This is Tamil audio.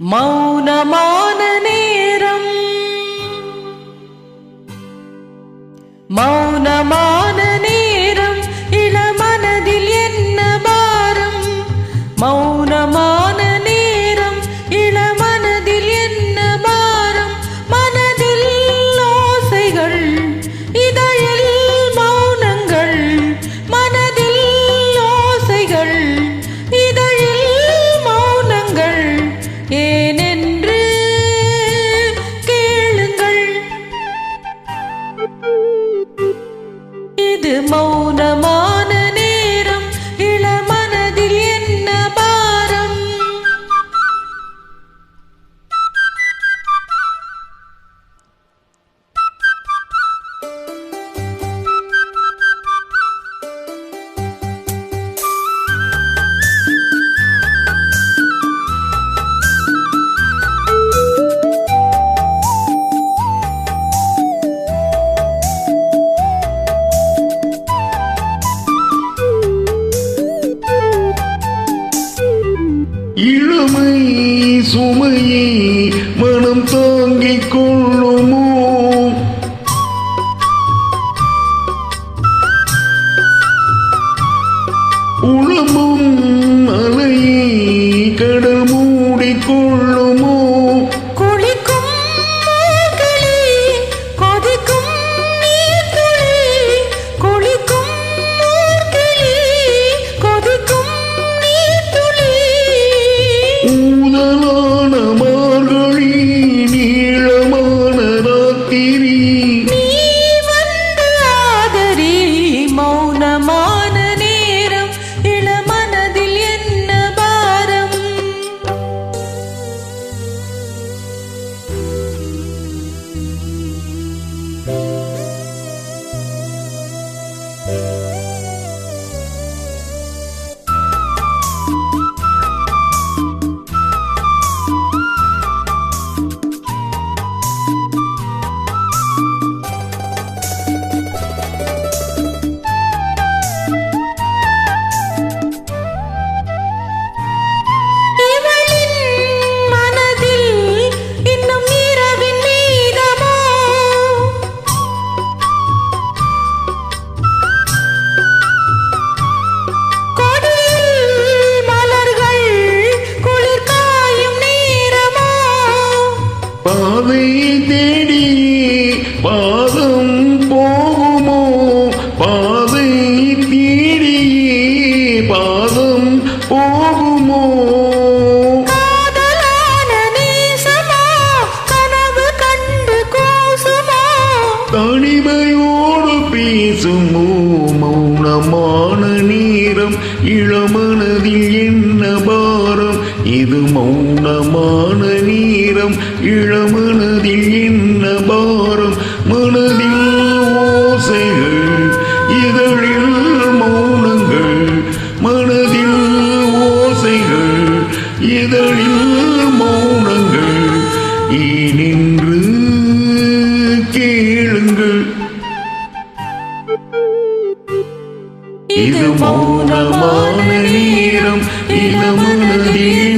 மௌனமான நேரம். மௌனமான நேரம் இளமனதில் என்ன பாரம்? மௌன இழுமை சுமையை மனம் தாங்கிக் கொள்ளுமோ? உளமும் அலையை கடல் மூடிக்கொள்ளும் பாதை தேடி பாதம் போகுமோ? பாதை தேடியே பாதம் போகுமோ? காதலான நேசமோ? கனவு கண்டு கூசுமோ? தனிமையோடு பேசுமோ? மௌனமான நேரம் இளமனதில் என்ன பாரம்? இது மௌனமான நேரம் இளமனதில் என்ன பாரம் மனதில் ஓசைகள் இதழில் மௌனங்கள் மனதில் ஓசைகள் இதழில் மௌனங்கள் ஏனென்று கேளுங்கள். இது மௌனமான நேரம் இளமனதில்